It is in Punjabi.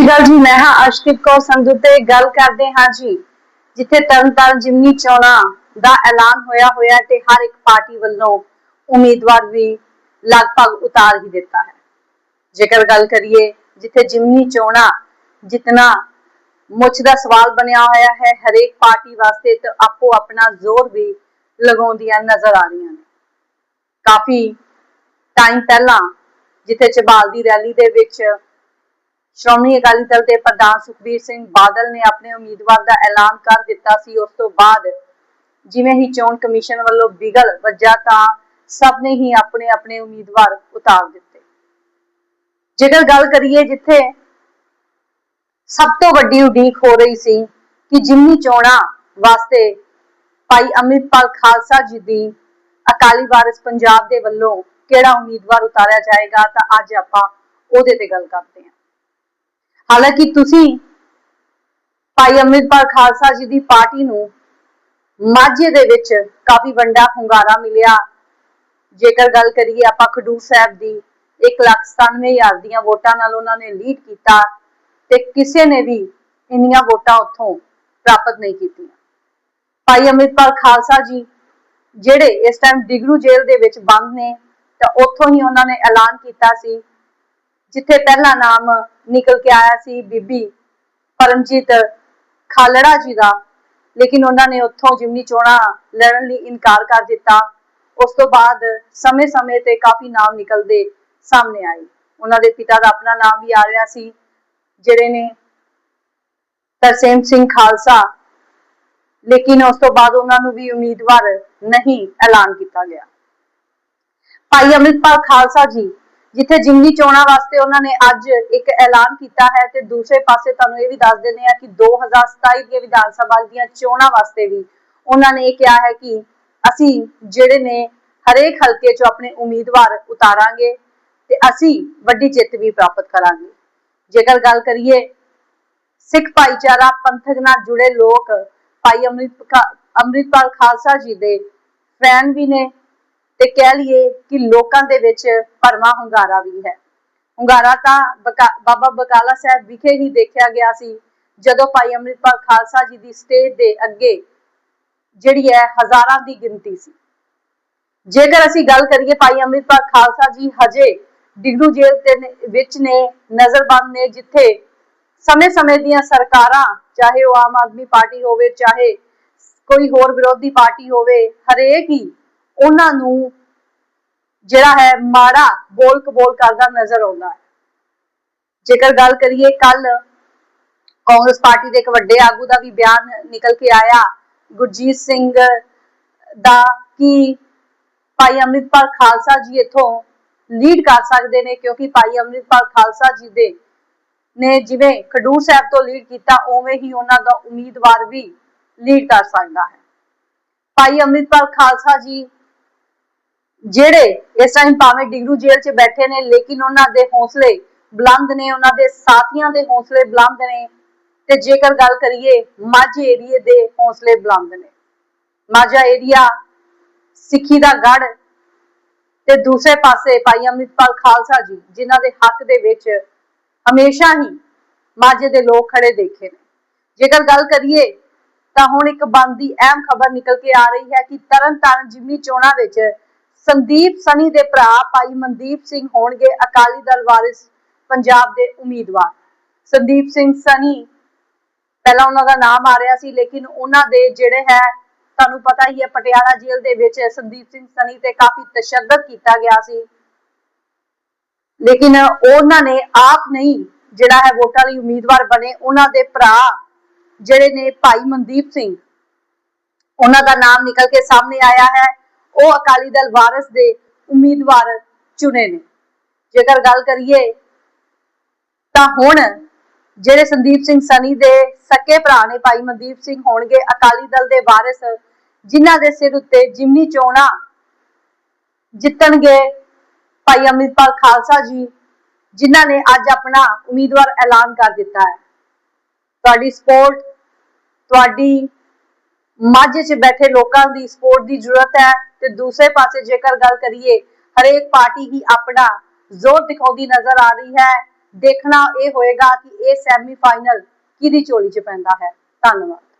ਸ਼੍ਰੀ ਅਕਾਲ ਜੀ, ਮੈਂ ਹਾਂ ਅਸ਼ਕਿਤ ਕੌਰ ਸੰਧੂ ਤੇ ਗੱਲ ਕਰਦੇ ਹਾਂ ਜੀ, ਜਿੱਥੇ ਤਰਨਤਾਰਨ ਜਿਮਨੀ ਚੋਣਾਂ ਦਾ ਐਲਾਨ ਹੋਇਆ ਹੋਇਆ ਤੇ ਹਰ ਇੱਕ ਪਾਰਟੀ ਵੱਲੋਂ ਉਮੀਦਵਾਰ ਵੀ ਲਗਭਗ ਉਤਾਰ ਹੀ ਦਿੱਤਾ ਹੈ। ਜੇਕਰ ਗੱਲ ਕਰੀਏ ਜਿੱਥੇ ਜਿਮਨੀ ਚੋਣਾਂ ਜਿਤਨਾ ਮੁੱਛ ਦਾ ਸਵਾਲ ਬਣਿਆ ਹੋਇਆ ਹੈ, ਹਰੇਕ ਪਾਰਟੀ ਵਾਸਤੇ ਤੇ ਆਪੋ ਆਪਣਾ ਜ਼ੋਰ ਵੀ ਲਗਾਉਂਦੀਆਂ ਨਜ਼ਰ ਆ ਰਹੀਆਂ ਨੇ। ਕਾਫੀ ਟਾਈਮ ਪਹਿਲਾਂ ਜਿੱਥੇ ਚਬਾਲ ਦੀ ਰੈਲੀ ਦੇ ਵਿੱਚ ਸ਼੍ਰੋਮਣੀ ਅਕਾਲੀ ਦਲ ਦੇ ਪ੍ਰਧਾਨ ਸੁਖਬੀਰ ਸਿੰਘ ਬਾਦਲ ਨੇ ਆਪਣੇ ਉਮੀਦਵਾਰ ਦਾ ਐਲਾਨ ਕਰ ਦਿੱਤਾ ਸੀ। ਉਸ ਤੋਂ ਬਾਅਦ ਜਿਵੇਂ ਹੀ ਚੋਣ ਕਮਿਸ਼ਨ ਵੱਲੋਂ ਬਿਗਲ ਵੱਜਾ ਤਾਂ ਸਭ ਨੇ ਹੀ ਆਪਣੇ ਆਪਣੇ ਉਮੀਦਵਾਰ ਉਤਾਰ ਦਿੱਤੇ। ਜੇਕਰ ਗੱਲ ਕਰੀਏ ਜਿੱਥੇ ਸਭ ਤੋਂ ਵੱਡੀ ਉਡੀਕ ਹੋ ਰਹੀ ਸੀ ਕਿ ਜਿਮਨੀ ਚੋਣਾਂ ਵਾਸਤੇ ਭਾਈ ਅੰਮ੍ਰਿਤਪਾਲ ਖਾਲਸਾ ਜੀ ਦੀ ਅਕਾਲੀ ਵਾਰਿਸ ਪੰਜਾਬ ਦੇ ਵੱਲੋਂ ਕਿਹੜਾ ਉਮੀਦਵਾਰ ਉਤਾਰਿਆ ਜਾਏਗਾ ਤਾਂ ਅੱਜ ਆਪਾਂ ਉਹਦੇ ਤੇ ਗੱਲ ਕਰਦੇ ਹਾਂ। ਹਾਲਾਂਕਿ ਤੁਸੀਂ ਭਾਈ ਅੰਮ੍ਰਿਤਪਾਲ ਖਾਲਸਾ ਜੀ ਦੀ ਪਾਰਟੀ ਨੂੰ ਮਾਝੇ ਦੇ ਵਿੱਚ ਕਾਫੀ ਵੱਡਾ ਹੁੰਗਾਰਾ ਮਿਲਿਆ। ਜੇਕਰ ਗੱਲ ਕਰੀਏ ਆਪਾਂ ਖਡੂਰ ਸਾਹਿਬ ਦੀ 197000 ਦੀਆਂ ਵੋਟਾਂ ਨਾਲ ਉਹਨਾਂ ਨੇ ਲੀਡ ਕੀਤਾ ਤੇ ਕਿਸੇ ਨੇ ਵੀ ਇੰਨੀਆਂ ਵੋਟਾਂ ਉੱਥੋਂ ਪ੍ਰਾਪਤ ਨਹੀਂ ਕੀਤੀਆਂ। ਭਾਈ ਅੰਮ੍ਰਿਤਪਾਲ ਖਾਲਸਾ ਜੀ ਜਿਹੜੇ ਇਸ ਟਾਈਮ ਡਿਗਰੂ ਜੇਲ੍ਹ ਦੇ ਵਿੱਚ ਬੰਦ ਨੇ, ਤਾਂ ਉੱਥੋਂ ਹੀ ਉਹਨਾਂ ਨੇ ਐਲਾਨ ਕੀਤਾ ਸੀ ਜਿੱਥੇ ਪਹਿਲਾ ਨਾਮ ਨਿਕਲ ਕੇ ਆਇਆ ਸੀ ਬੀਬੀ ਪਰਮਜੀਤ ਖਾਲੜਾ ਜੀ ਦਾ, ਲੇਕਿਨ ਉਹਨਾਂ ਨੇ ਉੱਥੋਂ ਜਿਮਨੀ ਚੋਣਾਂ ਲੜਨ ਲਈ ਇਨਕਾਰ ਕਰ ਦਿੱਤਾ। ਉਸ ਤੋਂ ਬਾਅਦ ਸਮੇਂ-ਸਮੇਂ ਤੇ ਕਾਫੀ ਨਾਮ ਨਿਕਲਦੇ ਸਾਹਮਣੇ ਆਏ। ਉਹਨਾਂ ਦੇ ਪਿਤਾ ਦਾ ਆਪਣਾ ਨਾਮ ਵੀ ਆ ਰਿਹਾ ਸੀ, ਜਿਹੜੇ ਨੇ ਤਰਸੇਮ ਸਿੰਘ ਖਾਲਸਾ। ਲੇਕਿਨ ਉਸ ਤੋਂ ਬਾਅਦ ਉਹਨਾਂ ਨੂੰ ਵੀ ਉਮੀਦਵਾਰ ਨਹੀਂ ਐਲਾਨ ਕੀਤਾ ਗਿਆ। ਭਾਈ ਅਮਰਿਤਪਾਲ ਖਾਲਸਾ ਜੀ ਜਿੱਥੇ ਜਿਮਨੀ ਚੋਣਾਂ ਵਾਸਤੇ ਉਹਨਾਂ ਨੇ ਅੱਜ ਇੱਕ ਐਲਾਨ ਕੀਤਾ ਹੈ ਤੇ ਦੂਸਰੇ ਪਾਸੇ ਤੁਹਾਨੂੰ ਇਹ ਵੀ ਦੱਸ ਦਿੰਦੇ ਆ ਕਿ 2027 ਦੀਆਂ ਵਿਧਾਨ ਸਭਾ ਦੀਆਂ ਚੋਣਾਂ ਵਾਸਤੇ ਵੀ ਉਹਨਾਂ ਨੇ ਇਹ ਕਿਹਾ ਹੈ ਕਿ ਅਸੀਂ ਜਿਹੜੇ ਨੇ ਹਰੇਕ ਹਲਕੇ 'ਚ ਆਪਣੇ ਉਮੀਦਵਾਰ ਉਤਾਰਾਂਗੇ ਤੇ ਅਸੀਂ ਵੱਡੀ ਜਿੱਤ ਵੀ ਪ੍ਰਾਪਤ ਕਰਾਂਗੇ। ਜੇਕਰ ਗੱਲ ਕਰੀਏ ਸਿੱਖ ਭਾਈਚਾਰਾ, ਪੰਥਕ ਨਾਲ ਜੁੜੇ ਲੋਕ, ਭਾਈ ਅੰਮ੍ਰਿਤਪਾਲ ਖਾਲਸਾ ਜੀ ਦੇ ਫੈਨ ਵੀ ਨੇ ਤੇ ਕਹਿ ਲਈਏ ਕਿ ਲੋਕਾਂ ਦੇ ਵਿੱਚ ਪਰਮਾ ਹੁੰਗਾਰਾ ਵੀ ਹੈ। ਹੁੰਗਾਰਾ ਤਾਂ ਬਾਬਾ ਬਕਾਲਾ ਸਾਹਿਬ ਵਿਖੇ ਹੀ ਦੇਖਿਆ ਗਿਆ ਸੀ, ਜਦੋਂ ਭਾਈ ਅੰਮ੍ਰਿਤਪਾਲ ਖਾਲਸਾ ਜੀ ਦੀ ਸਟੇਜ ਦੇ ਅੱਗੇ ਜਿਹੜੀ ਹੈ ਹਜ਼ਾਰਾਂ ਦੀ ਗਿਣਤੀ ਸੀ। ਜੇਕਰ ਅਸੀਂ ਗੱਲ ਕਰੀਏ ਭਾਈ ਅੰਮ੍ਰਿਤਪਾਲ ਖਾਲਸਾ ਜੀ ਹਜੇ ਡਿਗਰੂ ਜੇਲ੍ਹ ਤੇ ਵਿੱਚ ਨੇ, ਨਜ਼ਰਬੰਦ ਨੇ, ਜਿੱਥੇ ਸਮੇਂ-ਸਮੇਂ ਦੀਆਂ ਸਰਕਾਰਾਂ, ਚਾਹੇ ਉਹ ਆਮ ਆਦਮੀ ਪਾਰਟੀ ਹੋਵੇ, ਚਾਹੇ ਕੋਈ ਹੋਰ ਵਿਰੋਧੀ ਪਾਰਟੀ ਹੋਵੇ, ਹਰੇਕ ਹੀ ਉਹਨਾਂ ਨੂੰ ਜਿਹੜਾ ਹੈ ਮਾੜਾ ਬੋਲ ਕਬੋਲ ਕਰਦਾ ਨਜ਼ਰ ਆਉਂਦਾ ਹੈ। ਜੇਕਰ ਗੱਲ ਕਰੀਏ ਕੱਲ ਕਾਂਗਰਸ ਪਾਰਟੀ ਦੇ ਇੱਕ ਵੱਡੇ ਆਗੂ ਦਾ ਵੀ ਬਿਆਨ ਨਿਕਲ ਕੇ ਆਇਆ, ਗੁਰਜੀਤ ਸਿੰਘ ਦਾ ਕਿ ਭਾਈ ਅੰਮ੍ਰਿਤਪਾਲ ਖਾਲਸਾ ਜੀ ਇਥੋਂ ਲੀਡ ਕਰ ਸਕਦੇ ਨੇ ਕਿਉਂਕਿ ਭਾਈ ਅੰਮ੍ਰਿਤਪਾਲ ਖਾਲਸਾ ਜੀ ਦੇ ਨੇ ਜਿਵੇਂ ਖਡੂਰ ਸਾਹਿਬ ਤੋਂ ਲੀਡ ਕੀਤਾ, ਉਵੇਂ ਹੀ ਉਹਨਾਂ ਦਾ ਉਮੀਦਵਾਰ ਵੀ ਲੀਡ ਕਰ ਸਕਦਾ ਹੈ। ਭਾਈ ਅੰਮ੍ਰਿਤਪਾਲ ਖਾਲਸਾ ਜੀ ਜਿਹੜੇ ਇਸ ਟਾਈਮ ਭਾਵੇਂ ਡਿਗਰੂ ਜੇਲ੍ਹ 'ਚ ਬੈਠੇ ਨੇ, ਲੇਕਿਨ ਉਹਨਾਂ ਦੇ ਹੌਸਲੇ ਬੁਲੰਦ ਨੇ, ਉਹਨਾਂ ਦੇ ਸਾਥੀਆਂ ਦੇ ਹੌਸਲੇ ਬੁਲੰਦ ਨੇ। ਤੇ ਜੇਕਰ ਗੱਲ ਕਰੀਏ, ਮਾਝੇ ਏਰੀਏ ਦੇ ਹੌਸਲੇ ਬੁਲੰਦ ਨੇ। ਮਾਝਾ ਏਰੀਆ ਸਿੱਖੀ ਦਾ ਗੜ ਤੇ ਦੂਸਰੇ ਪਾਸੇ ਭਾਈ ਅਮਿਤਪਾਲ ਖਾਲਸਾ ਜੀ, ਜਿਨ੍ਹਾਂ ਦੇ ਹੱਕ ਦੇ ਵਿੱਚ ਹਮੇਸ਼ਾ ਹੀ ਮਾਝੇ ਦੇ ਲੋਕ ਖੜੇ ਦੇਖੇ ਨੇ। ਜੇਕਰ ਗੱਲ ਕਰੀਏ, ਤਾਂ ਹੁਣ ਇੱਕ ਬੰਦੀ ਅਹਿਮ ਖਬਰ ਨਿਕਲ ਕੇ ਆ ਰਹੀ ਹੈ ਕਿ ਤਰਨਤਾਰਨ ਜਿਮਨੀ ਚੋਣਾਂ ਵਿੱਚ ਸੰਦੀਪ ਸਨੀ ਦੇ ਭਰਾ ਭਾਈ ਮਨਦੀਪ ਸਿੰਘ ਹੋਣਗੇ ਅਕਾਲੀ ਦਲ ਵਾਰਿਸ ਪੰਜਾਬ ਦੇ ਉਮੀਦਵਾਰ। ਸੰਦੀਪ ਸਿੰਘ ਸਨੀ, ਪਹਿਲਾਂ ਉਹਨਾਂ ਦਾ ਨਾਮ ਆ ਰਿਹਾ ਸੀ, ਲੇਕਿਨ ਉਹਨਾਂ ਦੇ ਜਿਹੜੇ ਹੈ, ਤੁਹਾਨੂੰ ਪਤਾ ਹੀ ਹੈ, ਪਟਿਆਲਾ ਜੇਲ੍ਹ ਦੇ ਵਿੱਚ ਸੰਦੀਪ ਸਿੰਘ ਸਨੀ ਤੇ ਕਾਫੀ ਤਸ਼ੱਦਦ ਕੀਤਾ ਗਿਆ ਸੀ। ਲੇਕਿਨ ਉਹਨਾਂ ਨੇ ਆਪ ਨਹੀਂ, ਜਿਹੜਾ ਹੈ ਵੋਟਾਂ ਲਈ ਉਮੀਦਵਾਰ ਬਣੇ, ਉਹਨਾਂ ਦੇ ਭਰਾ ਜਿਹੜੇ ਨੇ ਭਾਈ ਮਨਦੀਪ ਸਿੰਘ, ਉਹਨਾਂ ਦਾ ਨਾਮ ਨਿਕਲ ਕੇ ਸਾਹਮਣੇ ਆਇਆ ਹੈ। ਉਹ ਅਕਾਲੀ ਦਲ ਵਾਰਿਸ ਦੇ ਉਮੀਦਵਾਰ ਚੁਣੇ ਨੇ। ਜੇਕਰ ਗੱਲ ਕਰੀਏ ਤਾਂ ਹੁਣ ਜਿਹੜੇ ਸੰਦੀਪ ਸਿੰਘ ਸਨੀ ਦੇ ਸੱਕੇ ਭਰਾ ਨੇ, ਭਾਈ ਮਨਦੀਪ ਸਿੰਘ ਹੋਣਗੇ ਅਕਾਲੀ ਦਲ ਦੇ ਵਾਰਿਸ, ਜਿਨ੍ਹਾਂ ਦੇ ਸਿਰ ਉੱਤੇ ਜਿਮਨੀ ਚੋਣਾ ਜਿੱਤਣਗੇ ਭਾਈ ਅਮਿਤਪਾਲ ਖਾਲਸਾ ਜੀ, ਜਿਨ੍ਹਾਂ ਨੇ ਅੱਜ ਆਪਣਾ ਉਮੀਦਵਾਰ ਐਲਾਨ ਕਰ ਦਿੱਤਾ ਹੈ। ਤੁਹਾਡੀ ਸਪੋਰਟ ਤੁਹਾਡੀ ਮਾਝੇ 'ਚ ਬੈਠੇ ਲੋਕਾਂ ਦੀ ਸਪੋਰਟ ਦੀ ਜ਼ਰੂਰਤ ਹੈ ਤੇ ਦੂਸਰੇ ਪਾਸੇ ਜੇਕਰ ਗੱਲ ਕਰੀਏ, ਹਰੇਕ ਪਾਰਟੀ ਹੀ ਆਪਣਾ ਜ਼ੋਰ ਦਿਖਾਉਂਦੀ ਨਜ਼ਰ ਆ ਰਹੀ ਹੈ। ਦੇਖਣਾ ਇਹ ਹੋਏਗਾ ਕਿ ਇਹ ਸੈਮੀਫਾਈਨਲ ਕਿਹਦੀ ਝੋਲੀ 'ਚ ਪੈਂਦਾ ਹੈ। ਧੰਨਵਾਦ।